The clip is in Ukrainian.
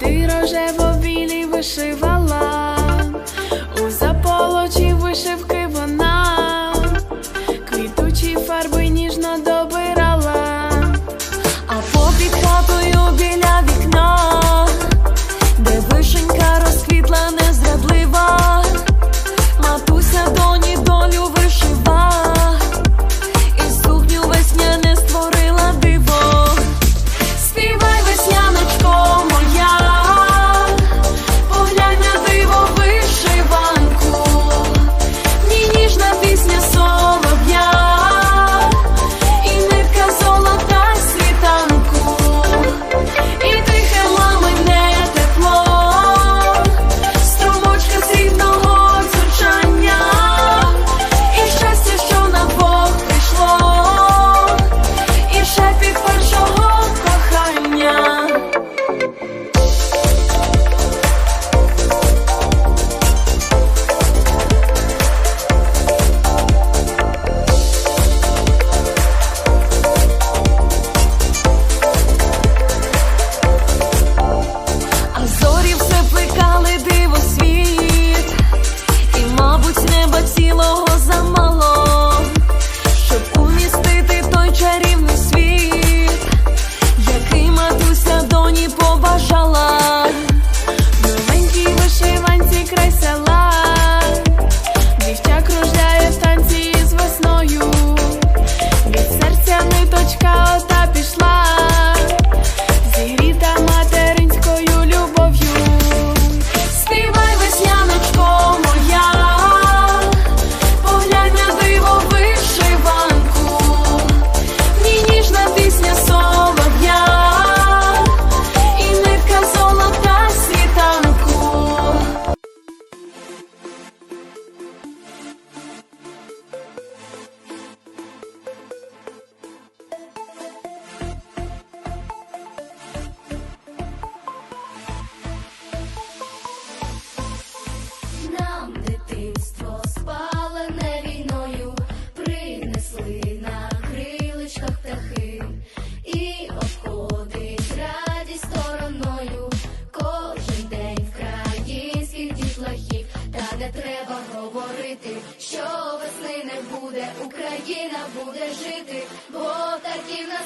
Туди рожево білі вишива. Jalão. треба говорити, що весни не буде, Україна буде жити, бо такі. на.